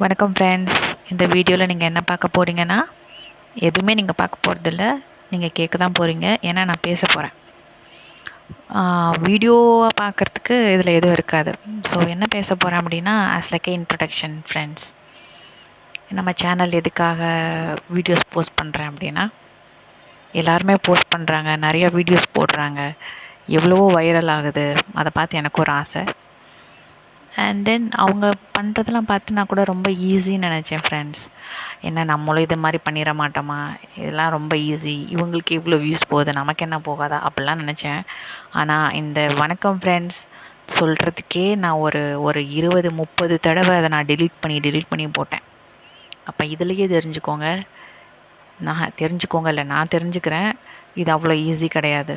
வணக்கம் ஃப்ரெண்ட்ஸ் இந்த வீடியோவில் நீங்கள் என்ன பார்க்க போகிறீங்கன்னா எதுவுமே நீங்கள் பார்க்க போகிறதில்ல நீங்கள் கேட்க தான் போகிறீங்க ஏன்னா நான் பேச போகிறேன் வீடியோவை பார்க்குறதுக்கு இதில் எதுவும் இருக்காது. ஸோ என்ன பேச போகிறேன் அப்படின்னா as like a introduction friends நம்ம சேனல் எதுக்காக வீடியோஸ் போஸ்ட் பண்ணுறேன் அப்படின்னா எல்லாருமே போஸ்ட் பண்ணுறாங்க நிறைய வீடியோஸ் போடுறாங்க. எவ்வளவோ வைரல் ஆகுது. அதை பார்த்து எனக்கு ஒரு ஆசை. அண்ட் தென் அவங்க பண்ணுறதெல்லாம் பார்த்து நான் கூட ரொம்ப ஈஸின்னு நினச்சேன் ஃப்ரெண்ட்ஸ் என்ன நம்மளும் இது மாதிரி பண்ணிட மாட்டோமா? இதெல்லாம் ரொம்ப ஈஸி இவங்களுக்கு இவ்வளோ வியூஸ் போகுது நமக்கு என்ன போகாதா? அப்படிலாம் நினச்சேன். ஆனால் இந்த வணக்கம் ஃப்ரெண்ட்ஸ் சொல்கிறதுக்கே நான் ஒரு ஒரு இருபது முப்பது தடவை அதை நான் டெலீட் பண்ணி டெலீட் பண்ணி போட்டேன். அப்போ இதுலேயே தெரிஞ்சுக்கோங்க. நான் தெரிஞ்சுக்கோங்க இல்லை நான் தெரிஞ்சுக்கிறேன். இது அவ்வளோ ஈஸி கிடையாது.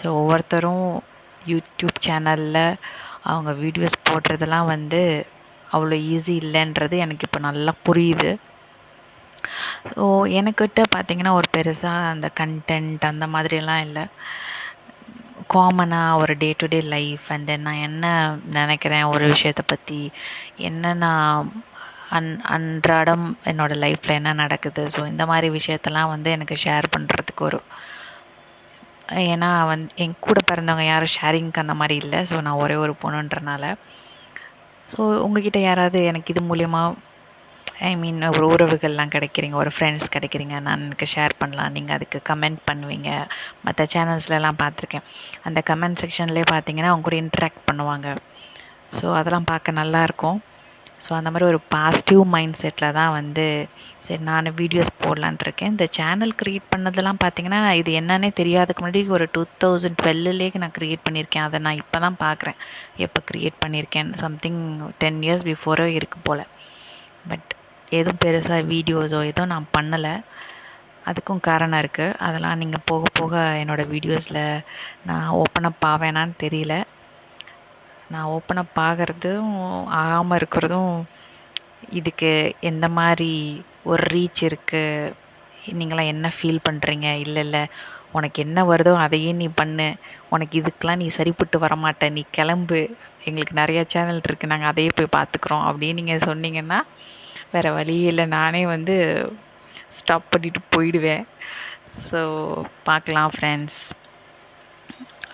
ஸோ ஒவ்வொருத்தரும் யூடியூப் சேனலில் அவங்க வீடியோஸ் போடுறதெல்லாம் வந்து அவ்வளோ ஈஸி இல்லைன்றது எனக்கு இப்போ நல்லா புரியுது. ஸோ எனக்கிட்ட பார்த்திங்கன்னா ஒரு பெருசாக அந்த கண்டென்ட் அந்த மாதிரியெல்லாம் இல்லை. காமனாக ஒரு day to day life and then நான் என்ன நினைக்கிறேன் ஒரு விஷயத்தை பற்றி என்ன நான் அன் அன்றாடம் என்னோடய லைஃப்பில் என்ன நடக்குது? ஸோ இந்த மாதிரி விஷயத்தெல்லாம் வந்து எனக்கு ஷேர் பண்ணுறதுக்கு ஒரு ஏன்னா வந் என் கூட பிறந்தவங்க யாரும் ஷேரிங்க்கு அந்த மாதிரி இல்லை. ஸோ நான் ஒரே ஒரு பொண்ணுன்றனால. ஸோ உங்ககிட்ட யாராவது எனக்கு இது மூலயமா ஐ மீன் ஒரு உறவுகள்லாம் கிடைக்கிறீங்க ஒரு ஃப்ரெண்ட்ஸ் கிடைக்கிறீங்க நான் எனக்கு ஷேர் பண்ணலாம். நீங்கள் அதுக்கு கமெண்ட் பண்ணுவீங்க. மற்ற சேனல்ஸ்லலாம் பார்த்துருக்கேன். அந்த கமெண்ட் செக்ஷன்லேயே பார்த்தீங்கன்னா அவங்க கூட இன்ட்ராக்ட் பண்ணுவாங்க. ஸோ அதெல்லாம் பார்க்க நல்லாயிருக்கும் ஸோ அந்த மாதிரி ஒரு பாசிட்டிவ் மைண்ட் செட்டில் தான் வந்து சரி நான் வீடியோஸ் போடலான்ட்டு இருக்கேன் இந்த சேனல் க்ரியேட் பண்ணதெல்லாம் பார்த்தீங்கன்னா இது என்னன்னே தெரியாதுக்கு முன்னாடி ஒரு டூ தௌசண்ட் டுவெல்லுலேயே நான் க்ரியேட் பண்ணியிருக்கேன் அதை நான் இப்போ தான் பார்க்குறேன் எப்போ க்ரியேட் பண்ணியிருக்கேன் சம்திங் டென் இயர்ஸ் பிஃபோரோ இருக்குது போல். பட் எதுவும் பெருசாக வீடியோஸோ எதுவும் நான் பண்ணலை. அதுக்கும் காரணம் இருக்குது அதெல்லாம் நீங்கள் போக போக என்னோடய வீடியோஸில் நான் ஓப்பன் அப் ஆவேனான்னு தெரியல. நான் ஓப்பன் அப் ஆகிறதும் ஆகாமல் இருக்கிறதும் இதுக்கு எந்த மாதிரி ஒரு ரீச் இருக்குது நீங்களாம் என்ன ஃபீல் பண்ணுறீங்க இல்லை இல்லை. உனக்கு என்ன வருதோ அதையே நீ பண்ணு. உனக்கு இதுக்கெலாம் நீ சரிப்பட்டு வரமாட்ட. நீ கிளம்பு. எங்களுக்கு நிறையா சேனல் இருக்குது நாங்கள் அதையே போய் பார்த்துக்குறோம். அப்படின்னு நீங்கள் சொன்னீங்கன்னா வேறு வழி இல்லை. நானே வந்து ஸ்டாப் பண்ணிவிட்டு போயிடுவேன். ஸோ பார்க்கலாம் ஃப்ரெண்ட்ஸ்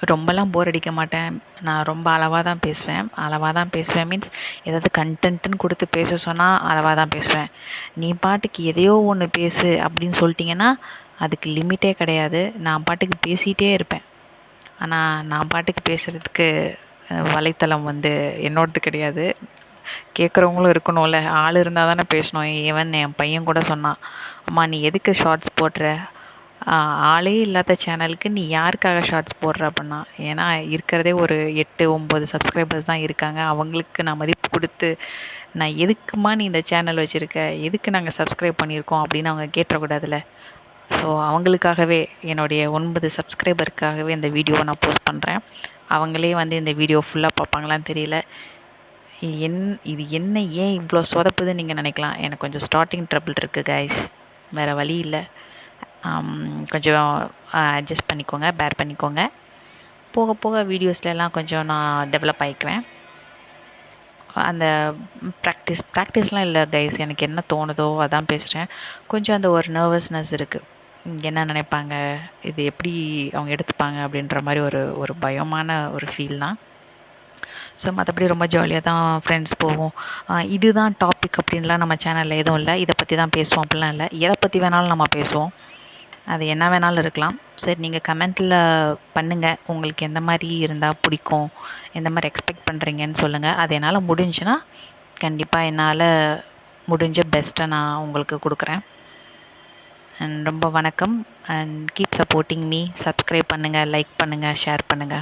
ரொம்பலாம் போர் அடிக்க மாட்டேன். நான் ரொம்ப அளவாக தான் பேசுவேன். அளவாக தான் பேசுவேன். மீன்ஸ் ஏதாவது கன்டென்ட்டுன்னு கொடுத்து பேச சொன்னால் அளவாக தான் பேசுவேன். நீ பாட்டுக்கு எதையோ ஒன்று பேசு அப்படின்னு சொல்லிட்டிங்கன்னா அதுக்கு லிமிட்டே கிடையாது. நான் பாட்டுக்கு பேசிகிட்டே இருப்பேன். ஆனால் நான் பாட்டுக்கு பேசுகிறதுக்கு வலைத்தளம் வந்து என்னோடது கிடையாது. கேட்குறவங்களும் இருக்கணும்ல. ஆள் இருந்தால் தானே பேசணும். ஈவன் என் பையன் கூட சொன்னான். அம்மா நீ எதுக்கு ஷார்ட்ஸ் போடுற? ஆளே இல்லாத சேனலுக்கு நீ யாருக்காக ஷார்ட்ஸ் போடுற அப்படின்னா ஏன்னா இருக்கிறதே ஒரு எட்டு ஒம்பது சப்ஸ்கிரைபர்ஸ் தான் இருக்காங்க. அவங்களுக்கு நான் மதிப்பு கொடுத்து நான் எதுக்குமா நீ இந்த சேனல் வச்சுருக்க? எதுக்கு நாங்கள் சப்ஸ்கிரைப் பண்ணியிருக்கோம் அப்படின்னு அவங்க கேட்டுறக்கூடாதுல்ல ஸோ அவங்களுக்காகவே என்னுடைய ஒன்பது சப்ஸ்கிரைபருக்காகவே இந்த வீடியோவை நான் போஸ்ட் பண்ணுறேன் அவங்களே வந்து இந்த வீடியோ ஃபுல்லாக பார்ப்பாங்களான்னு தெரியல. என் இது என்ன ஏன் இவ்வளோ சொதப்புதுன்னு நீங்கள் நினைக்கலாம். எனக்கு கொஞ்சம் ஸ்டார்டிங் ட்ரபிள் இருக்குது கைஸ் வேறு வழி இல்லை. கொஞ்சம் அட்ஜஸ்ட் பண்ணிக்கோங்க பேர் பண்ணிக்கோங்க. போக போக வீடியோஸ்லலாம் கொஞ்சம் நான் டெவலப் ஆகிக்குவேன் அந்த ப்ராக்டிஸ் ப்ராக்டிஸ்லாம் இல்லை கைஸ் எனக்கு என்ன தோணுதோ அதான் பேசுகிறேன் கொஞ்சம் அந்த ஒரு நர்வஸ்னஸ் இருக்குது என்ன நினைப்பாங்க? இது எப்படி அவங்க எடுத்துப்பாங்க? அப்படின்ற மாதிரி ஒரு ஒரு பயமான ஒரு ஃபீல் தான். ஸோ மற்றபடி ரொம்ப ஜாலியாக தான் ஃப்ரெண்ட்ஸ் போவோம். இதுதான் டாபிக் அப்படின்லாம் நம்ம சேனலில் எதுவும் இல்லை. இதை பற்றி தான் பேசுவோம் அப்படிலாம் இல்லை. எதை பற்றி வேணாலும் நம்ம பேசுவோம். அது என்ன வேணாலும் இருக்கலாம். சரி நீங்கள் கமெண்ட்டில் பண்ணுங்கள் உங்களுக்கு எந்த மாதிரி இருந்தால் பிடிக்கும் எந்த மாதிரி எக்ஸ்பெக்ட் பண்ணுறீங்கன்னு சொல்லுங்கள் அது என்னால் முடிஞ்சுன்னா கண்டிப்பாக என்னால் முடிஞ்ச பெஸ்ட்டை நான் உங்களுக்கு கொடுக்குறேன். அண்ட் ரொம்ப வணக்கம். And keep supporting me subscribe பண்ணுங்கள் லைக் பண்ணுங்கள் ஷேர் பண்ணுங்கள்